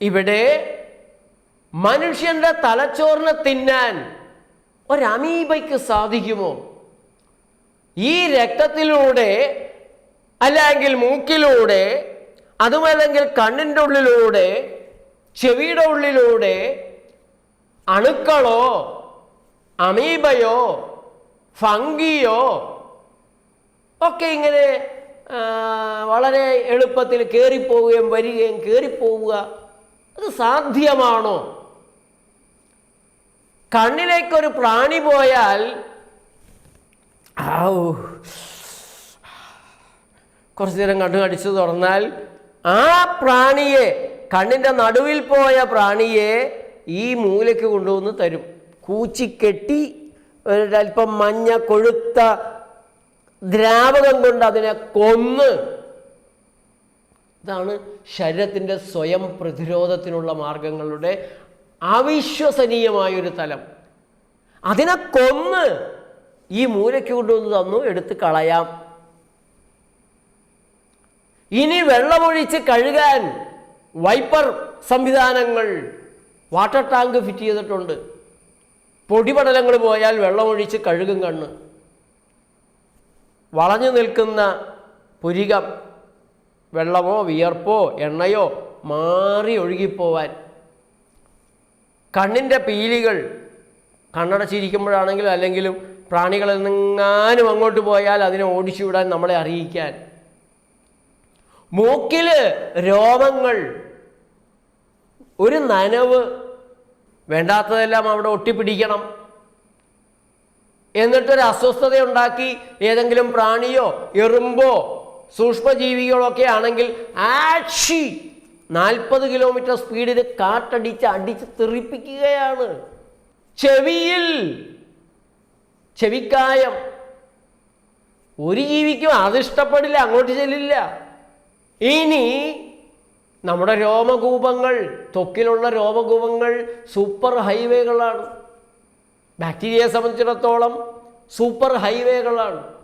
ഇവിടെ മനുഷ്യന്റെ തലച്ചോറിനെ തിന്നാൻ ഒരമീബയ്ക്ക് സാധിക്കുമോ? ഈ രക്തത്തിലൂടെ അല്ലെങ്കിൽ മൂക്കിലൂടെ അതുമല്ലെങ്കിൽ കണ്ണിന്റെ ഉള്ളിലൂടെ ചെവിയുടെ ഉള്ളിലൂടെ അണുക്കളോ അമീബയോ ഫംഗിയോ ഒക്കെ ഇങ്ങനെ വളരെ എളുപ്പത്തിൽ കയറിപ്പോവുകയും വരികയും കയറിപ്പോവുക അത് സാധ്യമാണോ? കണ്ണിലേക്കൊരു പ്രാണി പോയാൽ കുറച്ച് നേരം കണ്ണു കടിച്ചു തുറന്നാൽ ആ പ്രാണിയെ കണ്ണിന്റെ നടുവിൽ പോയ പ്രാണിയെ ഈ മൂലയ്ക്ക് കൊണ്ടുവന്ന് തരും. കൂച്ചിക്കെട്ടി ഒരല്പം മഞ്ഞ കൊഴുത്ത ദ്രാവകം കൊണ്ട് അതിനെ കൊന്ന് ഇതാണ് ശരീരത്തിന്റെ സ്വയം പ്രതിരോധത്തിനുള്ള മാർഗങ്ങളുടെ അവിശ്വസനീയമായൊരു തലം. അതിനെ കൊന്ന് ഈ മൂലയ്ക്ക് കൊണ്ടുവന്ന് തന്നു എടുത്ത് കളയാം. ഇനി വെള്ളമൊഴിച്ച് കഴുകാൻ വൈപ്പർ സംവിധാനങ്ങൾ വാട്ടർ ടാങ്ക് ഫിറ്റ് ചെയ്തിട്ടുണ്ട്. പൊടിപടലങ്ങൾ പോയാൽ വെള്ളമൊഴിച്ച് കഴുകും കണ്ണ്. വളഞ്ഞു നിൽക്കുന്ന പുരികം വെള്ളമോ വിയർപ്പോ എണ്ണയോ മാറി ഒഴുകിപ്പോവാൻ. കണ്ണിന്റെ പീലികൾ കണ്ണടച്ചിരിക്കുമ്പോഴാണെങ്കിലും അല്ലെങ്കിലും പ്രാണികളിൽ നിന്നെങ്ങാനും അങ്ങോട്ട് പോയാൽ അതിനെ ഓടിച്ചു വിടാൻ നമ്മളെ അറിയിക്കാൻ. മൂക്കിൽ രോമങ്ങൾ ഒരു നനവ് വേണ്ടാത്തതെല്ലാം അവിടെ ഒട്ടിപ്പിടിക്കണം. എന്നിട്ടൊരു അസ്വസ്ഥത ഉണ്ടാക്കി ഏതെങ്കിലും പ്രാണിയോ എറുമ്പോ സൂക്ഷ്മജീവികളോ ഒക്കെ ആണെങ്കിൽ ആക്ഷി നാൽപ്പത് കിലോമീറ്റർ സ്പീഡിൽ കാട്ടടിച്ച് അടിച്ച് തെറിപ്പിക്കുകയാണ്. ചെവിയിൽ ചെവിക്കായം. ഒരു ജീവിക്കും അതിഷ്ടപ്പെടില്ല അങ്ങോട്ട് ചെല്ലില്ല. ഇനി നമ്മുടെ രോമകൂപങ്ങൾ തൊക്കിലുള്ള രോമകൂപങ്ങൾ സൂപ്പർ ഹൈവേകളാണ്. ബാക്ടീരിയയെ സംബന്ധിച്ചിടത്തോളം സൂപ്പർ ഹൈവേകളാണ്.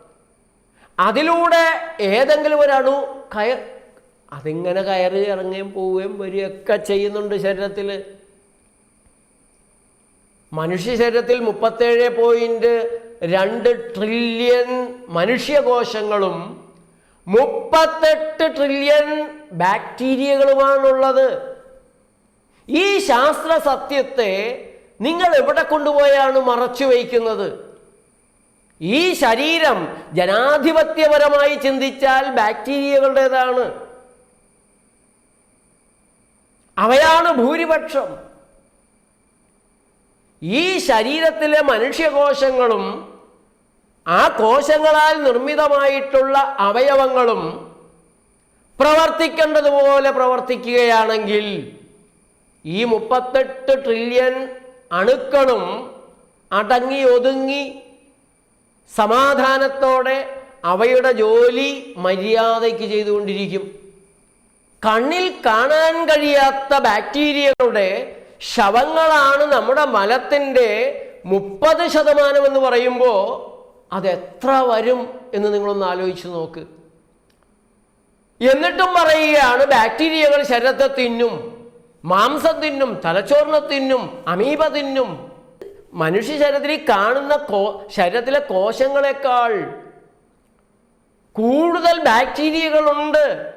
അതിലൂടെ ഏതെങ്കിലും ഒരു അണു കയർ അതിങ്ങനെ കയറി ഇറങ്ങുകയും പോവുകയും വരികയൊക്കെ ചെയ്യുന്നുണ്ട് ശരീരത്തിൽ മനുഷ്യ ശരീരത്തിൽ മുപ്പത്തേഴ് പോയിന്റ് രണ്ട് ട്രില്യൺ മനുഷ്യകോശങ്ങളും മുപ്പത്തെട്ട് ട്രില്യൺ ബാക്ടീരിയകളുമാണുള്ളത് ഈ ശാസ്ത്ര സത്യത്തെ നിങ്ങൾ എവിടെ കൊണ്ടുപോയാണ് മറച്ചു വയ്ക്കുന്നത്? ഈ ശരീരം ജനാധിപത്യപരമായി ചിന്തിച്ചാൽ ബാക്ടീരിയകളുടേതാണ്. അവയാണ് ഭൂരിപക്ഷം. ഈ ശരീരത്തിലെ മനുഷ്യകോശങ്ങളും ആ കോശങ്ങളാൽ നിർമ്മിതമായിട്ടുള്ള അവയവങ്ങളും പ്രവർത്തിക്കേണ്ടതുപോലെ പ്രവർത്തിക്കുകയാണെങ്കിൽ ഈ മുപ്പത്തെട്ട് ട്രില്യൺ അണുക്കളും അടങ്ങി ഒതുങ്ങി സമാധാനത്തോടെ അവയുടെ ജോലി മര്യാദയ്ക്ക് ചെയ്തുകൊണ്ടിരിക്കും. കണ്ണിൽ കാണാൻ കഴിയാത്ത ബാക്ടീരിയകളുടെ ശവങ്ങളാണ് നമ്മുടെ മലത്തിന്റെ മുപ്പത് ശതമാനം എന്ന് പറയുമ്പോൾ അതെത്ര വരും എന്ന് നിങ്ങളൊന്ന് ആലോചിച്ച് നോക്ക്. എന്നിട്ടും പറയുകയാണ് ബാക്ടീരിയകൾ ശരീരത്തെ തിന്നും മാംസം തിന്നും തലച്ചോറിനെ തിന്നും അമീബ തിന്നും മനുഷ്യ ശരീരത്തിൽ കാണുന്ന കോ ശരീരത്തിലെ കോശങ്ങളെക്കാൾ കൂടുതൽ ബാക്ടീരിയകളുണ്ട്.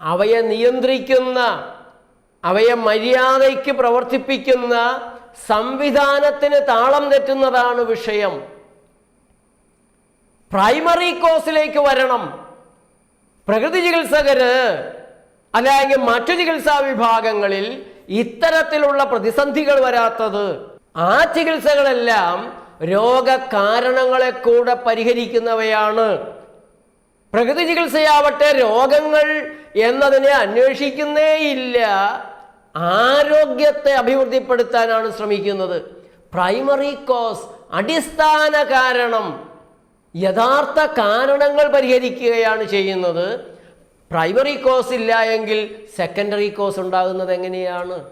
അവയെ നിയന്ത്രിക്കുന്ന അവയെ മര്യാദയ്ക്ക് പ്രവർത്തിപ്പിക്കുന്ന സംവിധാനത്തിന് താളം തെറ്റുന്നതാണ് വിഷയം. പ്രൈമറി കോസിലേക്ക് വരണം. പ്രകൃതി ചികിത്സകര് അല്ലെങ്കിൽ മറ്റു ചികിത്സാ വിഭാഗങ്ങളിൽ ഇത്തരത്തിലുള്ള പ്രതിസന്ധികൾ വരാത്തത് ആ ചികിത്സകളെല്ലാം രോഗകാരണങ്ങളെ കൂടെ പരിഹരിക്കുന്നവയാണ്. പ്രകൃതി ചികിത്സയാവട്ടെ രോഗങ്ങൾ എന്നതിനെ അന്വേഷിക്കുന്നേയില്ല. ആരോഗ്യത്തെ അഭിവൃദ്ധിപ്പെടുത്താനാണ് ശ്രമിക്കുന്നത്. പ്രൈമറി കോസ് അടിസ്ഥാന കാരണം യഥാർത്ഥ കാരണങ്ങൾ പരിഹരിക്കുകയാണ് ചെയ്യുന്നത്. പ്രൈമറി കോസ് ഇല്ല എങ്കിൽ സെക്കൻഡറി കോസ് ഉണ്ടാകുന്നത് എങ്ങനെയാണ്?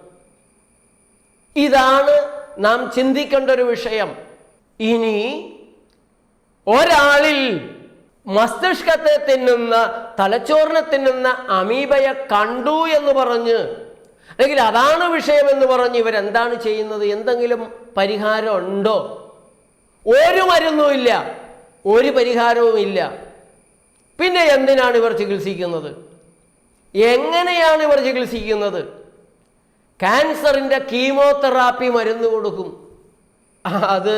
ഇതാണ് നാം ചിന്തിക്കേണ്ട ഒരു വിഷയം. ഇനി ഒരാളിൽ മസ്തിഷ്കത്തെ തിന്നുന്ന തലച്ചോറിനെ തിന്നുന്ന അമീബയെ കണ്ടു എന്ന് പറഞ്ഞ് അല്ലെങ്കിൽ അതാണ് വിഷയമെന്ന് പറഞ്ഞ് ഇവരെന്താണ് ചെയ്യുന്നത്? എന്തെങ്കിലും പരിഹാരം ഉണ്ടോ ഒരു മരുന്നുമില്ല ഒരു പരിഹാരവും ഇല്ല. പിന്നെ എന്തിനാണ് ഇവർ ചികിത്സിക്കുന്നത്? എങ്ങനെയാണ് ഇവർ ചികിത്സിക്കുന്നത്? ക്യാൻസറിന്റെ കീമോതെറാപ്പി മരുന്ന് കൊടുക്കും. അത്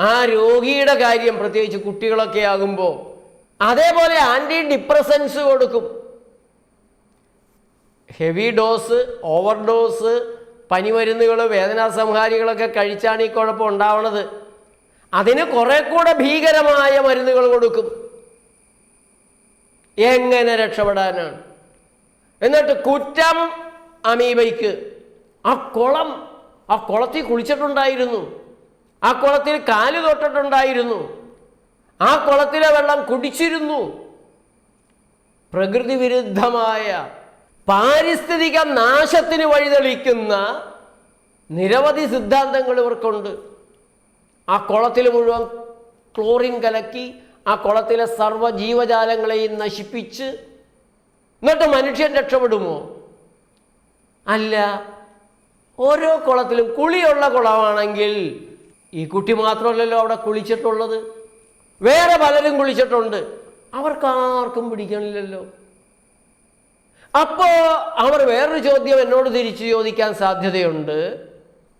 ആ രോഗിയുടെ കാര്യം പ്രത്യേകിച്ച് കുട്ടികളൊക്കെ ആകുമ്പോൾ അതേപോലെ ആന്റി ഡിപ്രസൻസ് കൊടുക്കും. ഹെവി ഡോസ് ഓവർ ഡോസ് പനിമരുന്നുകൾ വേദനാസംഹാരികളൊക്കെ കഴിച്ചാണ് ഈ കുഴപ്പം ഉണ്ടാവണത്. അതിന് കുറെ കൂടെ ഭീകരമായ മരുന്നുകൾ കൊടുക്കും. എങ്ങനെ രക്ഷപ്പെടാനാണ്? എന്നിട്ട് കുറ്റം അമീബയ്ക്ക്. ആ കുളം ആ കുളത്തിൽ കുളിച്ചിട്ടുണ്ടായിരുന്നു. ആ കുളത്തിൽ കാൽ തൊട്ടിട്ടുണ്ടായിരുന്നു. ആ കുളത്തിലെ വെള്ളം കുടിച്ചിരുന്നു. പ്രകൃതി വിരുദ്ധമായ പാരിസ്ഥിതിക നാശത്തിന് വഴിതെളിക്കുന്ന നിരവധി സിദ്ധാന്തങ്ങൾ ഇവർക്കുണ്ട്. ആ കുളത്തിൽ മുഴുവൻ ക്ലോറിൻ കലക്കി ആ കുളത്തിലെ സർവ ജീവജാലങ്ങളെയും നശിപ്പിച്ച് എന്നിട്ട് മനുഷ്യൻ രക്ഷപ്പെടുമോ? അല്ല. ഓരോ കുളത്തിലും കുളിയുള്ള കുളമാണെങ്കിൽ ഈ കുട്ടി മാത്രമല്ലല്ലോ അവിടെ കുളിച്ചിട്ടുള്ളത്. വേറെ പലരും കുളിച്ചിട്ടുണ്ട്. അവർക്കാർക്കും പിടിക്കണില്ലല്ലോ. അപ്പോൾ അവർ വേറൊരു ചോദ്യം എന്നോട് തിരിച്ചു ചോദിക്കാൻ സാധ്യതയുണ്ട്.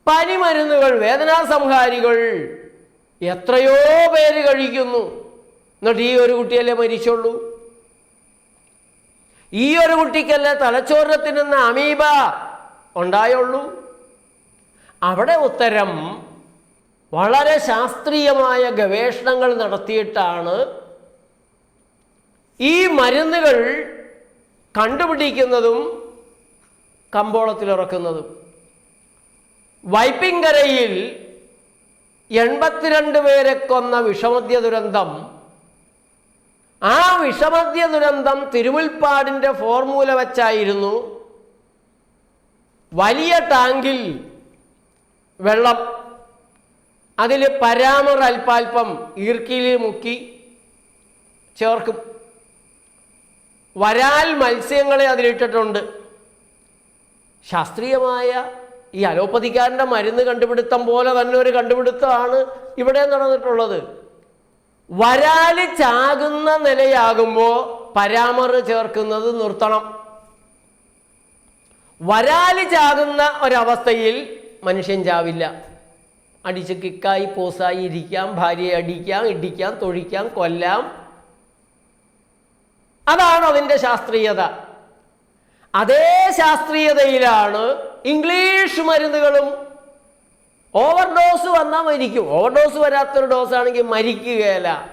പനിമരുന്നുകൾ വേദനാസംഹാരികൾ എത്രയോ പേര് കഴിക്കുന്നു. എന്നിട്ട് ഈ ഒരു കുട്ടിയല്ലേ മരിച്ചുള്ളൂ? ഈ ഒരു കുട്ടിക്കല്ലേ തലച്ചോറിനത്തിനെന്ന അമീബ ഉണ്ടായുള്ളൂ? അവിടെ ഉത്തരം വളരെ ശാസ്ത്രീയമായ ഗവേഷണങ്ങൾ നടത്തിയിട്ടാണ് ഈ മരുന്നുകൾ കണ്ടുപിടിക്കുന്നതും കമ്പോളത്തിലിറക്കുന്നതും വൈപ്പിങ്കരയിൽ എൺപത്തിരണ്ട് പേരെ കൊന്ന വിഷമദ്യ ദുരന്തം ആ വിഷമദ്യ ദുരന്തം തിരുമുൽപ്പാടിന്റെ ഫോർമുല വെച്ചായിരുന്നു വലിയ ടാങ്കിൽ വെള്ളം അതിൽ പരാമർ അല്പാൽപ്പം ഈർക്കിയിൽ മുക്കി ചേർക്കും. വരാൽ മത്സ്യങ്ങളെ അതിലിട്ടിട്ടുണ്ട്. ശാസ്ത്രീയമായ ഈ അലോപ്പതിക്കാരന്റെ മരുന്ന് കണ്ടുപിടുത്തം പോലെ തന്നെ ഒരു കണ്ടുപിടുത്തമാണ് ഇവിടെ നടന്നിട്ടുള്ളത്. വരാൽ ചാകുന്ന നിലയാകുമ്പോൾ പരാമറ് ചേർക്കുന്നത് നിർത്തണം. വരാൽ ചാകുന്ന ഒരവസ്ഥയിൽ മനുഷ്യൻ ചാവില്ല. അടിച്ച് കിക്കായി പോസായി ഇരിക്കാം ഭാര്യയെ അടിക്കാം ഇടിക്കാം തൊഴിക്കാം കൊല്ലാം. അതാണ് അതിന്റെ ശാസ്ത്രീയത. അതേ ശാസ്ത്രീയതയിലാണ് ഇംഗ്ലീഷ് മരുന്നുകളും ഓവർഡോസ് വന്നാൽ മരിക്കും. ഓവർ ഡോസ് വരാത്തൊരു ഡോസ് ആണെങ്കിൽ മരിക്കുകയല്ല.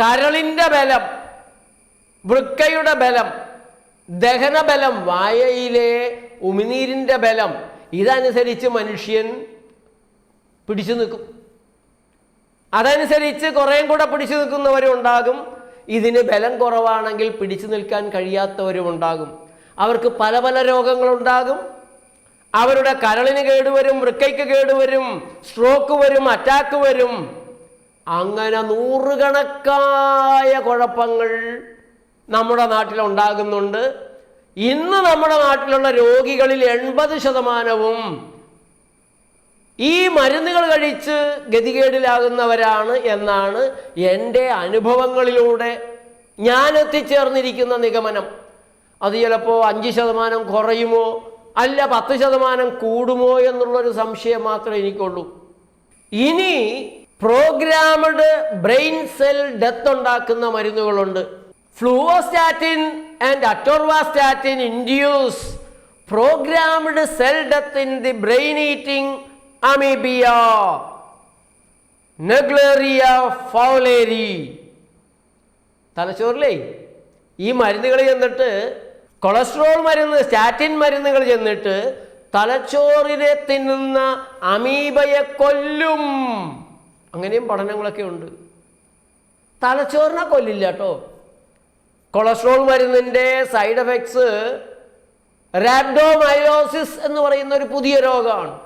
കരളിന്റെ ബലം വൃക്കയുടെ ബലം ദഹനബലം വായയിലെ ഉമിനീരിന്റെ ബലം ഇതനുസരിച്ച് മനുഷ്യൻ പിടിച്ചു നിൽക്കും. അതനുസരിച്ച് കുറേയും കൂടെ പിടിച്ചു നിൽക്കുന്നവരും ഉണ്ടാകും. ഇതിന് ബലം കുറവാണെങ്കിൽ പിടിച്ചു നിൽക്കാൻ കഴിയാത്തവരും ഉണ്ടാകും. അവർക്ക് പല പല രോഗങ്ങളുണ്ടാകും. അവരുടെ കരളിന് കേടുവരും വൃക്കയ്ക്ക് കേടുവരും സ്ട്രോക്ക് വരും അറ്റാക്ക് വരും. അങ്ങനെ നൂറുകണക്കായ കുഴപ്പങ്ങൾ നമ്മുടെ നാട്ടിൽ ഉണ്ടാകുന്നുണ്ട് ഇന്ന് നമ്മുടെ നാട്ടിലുള്ള രോഗികളിൽ എൺപത് ശതമാനവും ഈ മരുന്നുകൾ കഴിച്ച് ഗതികേടിലാകുന്നവരാണ് എന്നാണ് എന്റെ അനുഭവങ്ങളിലൂടെ ഞാൻ എത്തിച്ചേർന്നിരിക്കുന്ന നിഗമനം. അത് ചിലപ്പോൾ അഞ്ച് ശതമാനം കുറയുമോ? അല്ല പത്ത് ശതമാനം കൂടുമോ എന്നുള്ളൊരു സംശയം മാത്രമേ എനിക്കുള്ളൂ. ഇനി പ്രോഗ്രാമഡ് ബ്രെയിൻ സെൽ ഡെത്ത് ഉണ്ടാക്കുന്ന മരുന്നുകളുണ്ട്. Fluvastatin and atorvastatin induce programmed cell death in the brain eating amoeba. Naegleria fowleri. തലച്ചോറിലേ ഈ മരുന്നുകൾ ചെന്നിട്ട് കൊളസ്ട്രോൾ മരുന്ന് സ്റ്റാറ്റിൻ മരുന്നുകൾ ചെന്നിട്ട് തലച്ചോറിനെ തിന്നുന്ന അമീബയെ കൊല്ലും. അങ്ങനെയും പഠനങ്ങളൊക്കെ ഉണ്ട്. തലച്ചോറിനെ കൊല്ലില്ല കേട്ടോ കൊളസ്ട്രോൾ മരുന്നിന്റെ സൈഡ് എഫക്ട്സ് റാബ്ഡോമയോസിസ് എന്ന് പറയുന്ന ഒരു പുതിയ രോഗമാണ്.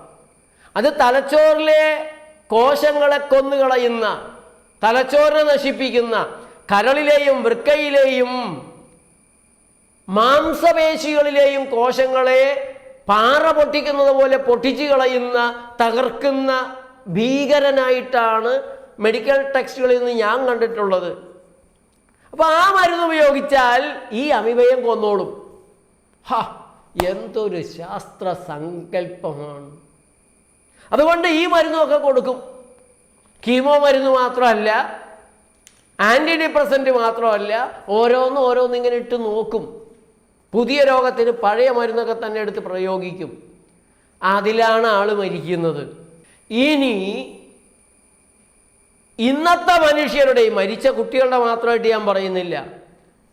അത് തലച്ചോറിലെ കോശങ്ങളെ കൊന്നുകളയുന്ന തലച്ചോറിനെ നശിപ്പിക്കുന്ന കരളിലെയും വൃക്കയിലെയും മാംസപേശികളിലെയും കോശങ്ങളെ പാറ പൊട്ടിക്കുന്നത് പോലെ പൊട്ടിച്ചു കളയുന്ന തകർക്കുന്ന ഭീകരനായിട്ടാണ് മെഡിക്കൽ ടെക്സ്റ്റുകളിൽ നിന്ന് ഞാൻ കണ്ടിട്ടുള്ളത്. അപ്പോൾ ആ മരുന്ന് ഉപയോഗിച്ചാൽ ഈ അമിതയം കൊന്നോളും. ഹ എന്തൊരു ശാസ്ത്ര സങ്കല്പമാണ്. അതുകൊണ്ട് ഈ മരുന്നൊക്കെ കൊടുക്കും. കീമോ മരുന്ന് മാത്രമല്ല ആന്റി ഡിപ്രസന്റ് മാത്രമല്ല ഓരോന്നും ഓരോന്നും ഇങ്ങനെ ഇട്ട് നോക്കും. പുതിയ രോഗത്തിന് പഴയ മരുന്നൊക്കെ തന്നെ എടുത്ത് പ്രയോഗിക്കും. അതിലാണ് ആൾ മരിക്കുന്നത്. ഇനി ഇന്നത്തെ മനുഷ്യരുടെ മരിച്ച കുട്ടികളുടെ മാത്രമായിട്ട് ഞാൻ പറയുന്നില്ല.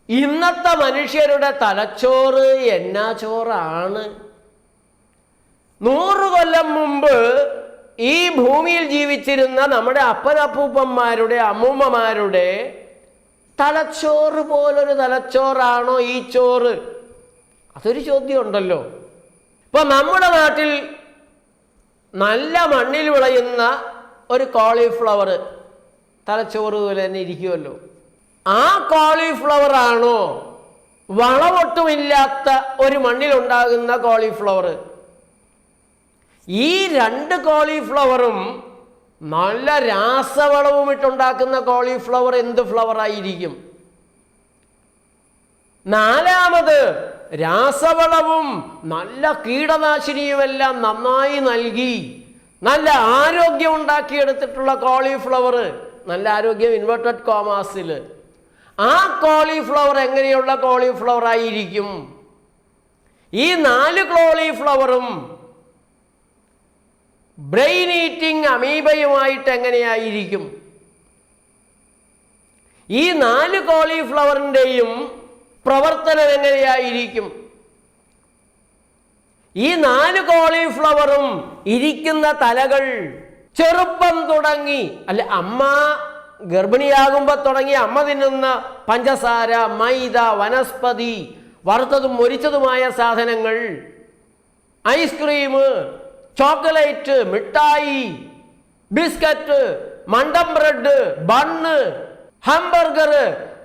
ഇന്നത്തെ മനുഷ്യരുടെ തലച്ചോറ് എന്നാ ചോറാണ്. നൂറ് കൊല്ലം മുമ്പ് ഈ ഭൂമിയിൽ ജീവിച്ചിരുന്ന നമ്മുടെ അപ്പനപ്പൂപ്പന്മാരുടെ അമ്മൂമ്മമാരുടെ തലച്ചോറ് പോലൊരു തലച്ചോറാണോ ഈ ചോറ്? അതൊരു ചോദ്യം ഉണ്ടല്ലോ ഇപ്പൊ നമ്മുടെ നാട്ടിൽ നല്ല മണ്ണിൽ വിളയുന്ന ഒരു കോളിഫ്ലവർ തലച്ചോറ് പോലെ തന്നെ ഇരിക്കുമല്ലോ ആ കോളിഫ്ലവറാണോ വളമൊട്ടുമില്ലാത്ത ഒരു മണ്ണിലുണ്ടാകുന്ന കോളിഫ്ലവർ ഈ രണ്ട് കോളിഫ്ലവറും നല്ല രാസവളവും ഇട്ടുണ്ടാക്കുന്ന കോളിഫ്ലവർ എന്ത് ഫ്ലവറായിരിക്കും നാലാമത് രാസവളവും നല്ല കീടനാശിനിയുമെല്ലാം നന്നായി നൽകി. നല്ല ആരോഗ്യം ഉണ്ടാക്കിയെടുത്തിട്ടുള്ള കോളിഫ്ലവർ നല്ല ആരോഗ്യം ഇൻവെർട്ടഡ് കോമാസിൽ. ആ കോളിഫ്ലവർ എങ്ങനെയുള്ള കോളിഫ്ലവർ ആയിരിക്കും ഈ നാല് കോളിഫ്ലവറും ബ്രെയിൻ ഈറ്റിംഗ് അമീബയുമായിട്ട് എങ്ങനെയായിരിക്കും? ഈ നാല് കോളിഫ്ലവറിന്റെയും പ്രവർത്തനം എങ്ങനെയായിരിക്കും ഈ നാല് കോളിഫ്ലവറും ഇരിക്കുന്ന തലകൾ ചെറുപ്പം തുടങ്ങി അല്ല അമ്മ ഗർഭിണിയാകുമ്പോൾ തുടങ്ങി അമ്മ തിന്നുന്ന പഞ്ചസാര മൈദ വനസ്പതി വറുത്തതും മൊരിച്ചതുമായ സാധനങ്ങൾ ഐസ്ക്രീം ചോക്ലേറ്റ് മിഠായി biscuit മണ്ടം bread bun hamburger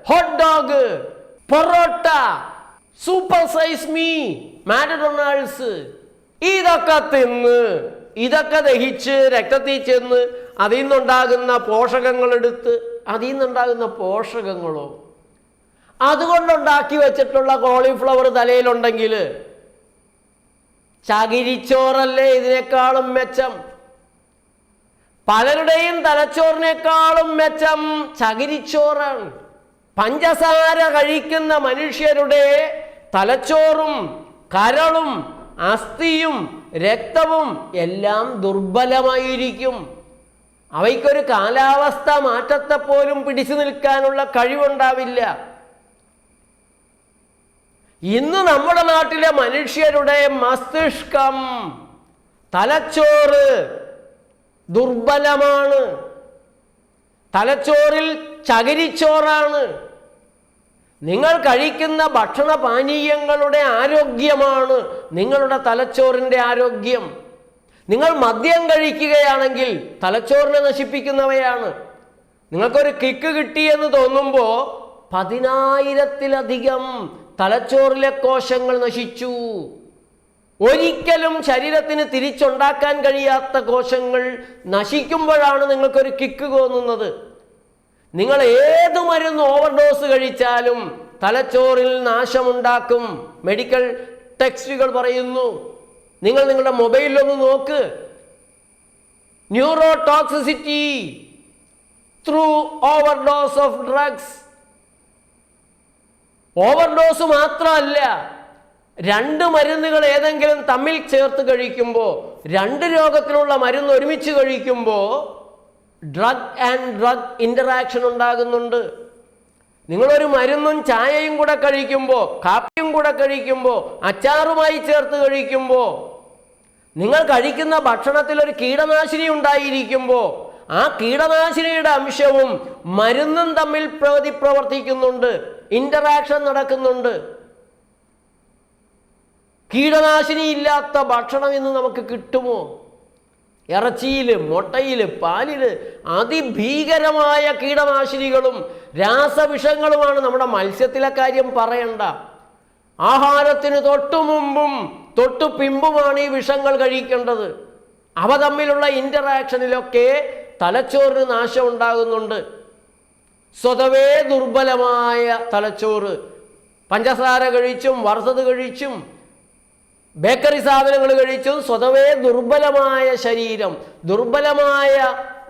hot dog porotta super size me McDonald's. ഇതൊക്കെ തിന്ന് ഇതൊക്കെ ദഹിച്ച് രക്തത്തിൽ ചെന്ന് അതിൽ നിന്നുണ്ടാകുന്ന പോഷകങ്ങളെടുത്ത് അതിൽ നിന്നുണ്ടാകുന്ന പോഷകങ്ങളോ? അതുകൊണ്ടുണ്ടാക്കി വെച്ചിട്ടുള്ള കോളിഫ്ലവർ തലയിലുണ്ടെങ്കിൽ ചകിരിച്ചോറല്ലേ ഇതിനേക്കാളും മെച്ചം? പലരുടെയും തലച്ചോറിനേക്കാളും മെച്ചം ചകിരിച്ചോറാണ്. പഞ്ചസാര കഴിക്കുന്ന മനുഷ്യരുടെ തലച്ചോറും കരളും അസ്ഥിയും രക്തവും എല്ലാം ദുർബലമായിരിക്കും. അവയ്ക്കൊരു കാലാവസ്ഥ മാറ്റത്തെ പോലും പിടിച്ചു നിൽക്കാനുള്ള കഴിവുണ്ടാവില്ല. ഇന്ന് നമ്മുടെ നാട്ടിലെ മനുഷ്യരുടെ മസ്തിഷ്കം തലച്ചോറ് ദുർബലമാണ്. തലച്ചോറിൽ ചകിരിച്ചോറാണ്. നിങ്ങൾ കഴിക്കുന്ന ഭക്ഷണ പാനീയങ്ങളുടെ ആരോഗ്യമാണ് നിങ്ങളുടെ തലച്ചോറിന്റെ ആരോഗ്യം. നിങ്ങൾ മദ്യം കഴിക്കുകയാണെങ്കിൽ തലച്ചോറിനെ നശിപ്പിക്കുന്നവയാണ്. നിങ്ങൾക്കൊരു കിക്ക് കിട്ടിയെന്ന് തോന്നുമ്പോൾ പതിനായിരത്തിലധികം തലച്ചോറിലെ കോശങ്ങൾ നശിച്ചു. ഒരിക്കലും ശരീരത്തിന് തിരിച്ചുണ്ടാക്കാൻ കഴിയാത്ത കോശങ്ങൾ നശിക്കുമ്പോഴാണ് നിങ്ങൾക്കൊരു കിക്ക് തോന്നുന്നത്. നിങ്ങൾ ഏത് മരുന്ന് ഓവർഡോസ് കഴിച്ചാലും തലച്ചോറിൽ നാശമുണ്ടാക്കും. മെഡിക്കൽ ടെക്സ്റ്റുകൾ പറയുന്നു. നിങ്ങൾ നിങ്ങളുടെ മൊബൈലിലൊന്ന് നോക്ക്. Neuro toxicity through overdose of drugs overdose മാത്രമല്ല രണ്ട് മരുന്നുകൾ ഏതെങ്കിലും തമ്മിൽ ചേർത്ത് കഴിക്കുമ്പോൾ രണ്ട് രോഗത്തിനുള്ള മരുന്ന് ഒരുമിച്ച് കഴിക്കുമ്പോൾ ഡ്രഗ് ആൻഡ് ഡ്രഗ് ഇന്ററാക്ഷൻ ഉണ്ടാകുന്നുണ്ട്. നിങ്ങളൊരു മരുന്നും ചായയും കൂടെ കഴിക്കുമ്പോൾ കാപ്പിയും കൂടെ കഴിക്കുമ്പോൾ അച്ചാറുമായി ചേർത്ത് കഴിക്കുമ്പോൾ നിങ്ങൾ കഴിക്കുന്ന ഭക്ഷണത്തിൽ ഒരു കീടനാശിനി ഉണ്ടായിരിക്കുമ്പോൾ ആ കീടനാശിനിയുടെ അംശവും മരുന്നും തമ്മിൽ പ്രതി പ്രവർത്തിക്കുന്നുണ്ട് ഇന്ററാക്ഷൻ നടക്കുന്നുണ്ട്. കീടനാശിനി ഇല്ലാത്ത ഭക്ഷണം ഇന്ന് നമുക്ക് കിട്ടുമോ? ഇറച്ചിയിൽ മുട്ടയിൽ പാലിൽ അതിഭീകരമായ കീടനാശിനികളും രാസവിഷങ്ങളുമാണ് നമ്മുടെ മത്സ്യത്തിലെ കാര്യം പറയണ്ട. ആഹാരത്തിന് തൊട്ടു മുമ്പും തൊട്ടു പിമ്പുമാണ് ഈ വിഷങ്ങൾ കഴിക്കേണ്ടത്. അവ തമ്മിലുള്ള ഇന്ററാക്ഷനിലൊക്കെ തലച്ചോറിന് നാശം ഉണ്ടാകുന്നുണ്ട്. സ്വതവേ ദുർബലമായ തലച്ചോറ്. പഞ്ചസാര കഴിച്ചും വറുത്തത് കഴിച്ചും ബേക്കറി സാധനങ്ങൾ കഴിച്ചും സ്വതവേ ദുർബലമായ ശരീരം ദുർബലമായ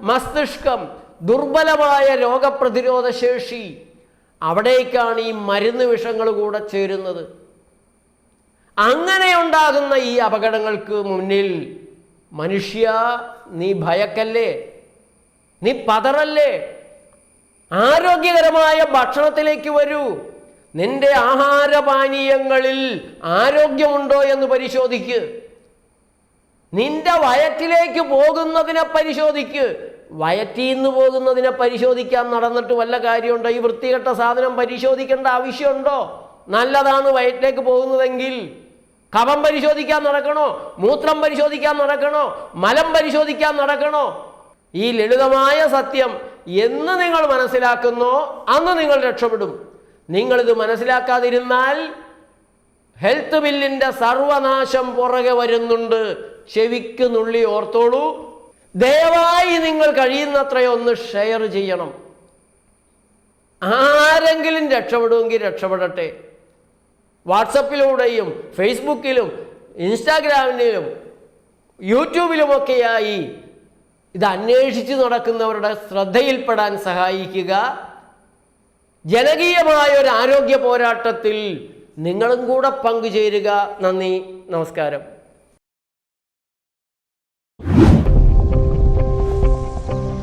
മസ്തിഷ്കം ദുർബലമായ രോഗപ്രതിരോധ ശേഷി. അവിടേക്കാണ് ഈ മരുന്ന് വിഷങ്ങൾ കൂടെ ചേരുന്നത്. അങ്ങനെ ഉണ്ടാകുന്ന ഈ അപകടങ്ങൾക്ക് മുന്നിൽ മനുഷ്യ നീ ഭയക്കല്ലേ? നീ പതറല്ലേ? ആരോഗ്യകരമായ ഭക്ഷണത്തിലേക്ക് വരൂ. നിന്റെ ആഹാരപാനീയങ്ങളിൽ ആരോഗ്യമുണ്ടോ എന്ന് പരിശോധിക്ക്. നിന്റെ വയറ്റിലേക്ക് പോകുന്നതിനെ പരിശോധിക്ക്. വയറ്റിൽ നിന്ന് പോകുന്നതിനെ പരിശോധിക്കാൻ നടന്നിട്ട് വല്ല കാര്യമുണ്ടോ? ഈ വൃത്തികെട്ട സാധനം പരിശോധിക്കേണ്ട ആവശ്യമുണ്ടോ? നല്ലതാണ് വയറ്റിലേക്ക് പോകുന്നതെങ്കിൽ കഫം പരിശോധിക്കാൻ നടക്കണോ? മൂത്രം പരിശോധിക്കാൻ നടക്കണോ? മലം പരിശോധിക്കാൻ നടക്കണോ? ഈ ലളിതമായ സത്യം എന്ന് നിങ്ങൾ മനസ്സിലാക്കുന്നോ അന്ന് നിങ്ങൾ രക്ഷപ്പെടും. നിങ്ങളിത് മനസ്സിലാക്കാതിരുന്നാൽ ഹെൽത്ത് ബില്ലിന്റെ സർവനാശം പുറകെ വരുന്നുണ്ട്. ചെവിക്ക് നുള്ളി ഓർത്തോളൂ. ദയവായി നിങ്ങൾ കഴിയുന്നത്രയൊന്ന് ഷെയർ ചെയ്യണം. ആരെങ്കിലും രക്ഷപ്പെടുമെങ്കിൽ രക്ഷപ്പെടട്ടെ. വാട്സപ്പിലൂടെയും ഫേസ്ബുക്കിലും ഇൻസ്റ്റാഗ്രാമിലും യൂട്യൂബിലുമൊക്കെയായി ഇത് അന്വേഷിച്ച് നടക്കുന്നവരുടെ ശ്രദ്ധയിൽപ്പെടാൻ സഹായിക്കുക ജനകീയമായ ഒരു ആരോഗ്യ പോരാട്ടത്തിൽ നിങ്ങളും കൂടെ പങ്കുചേരുക. നന്ദി. നമസ്കാരം.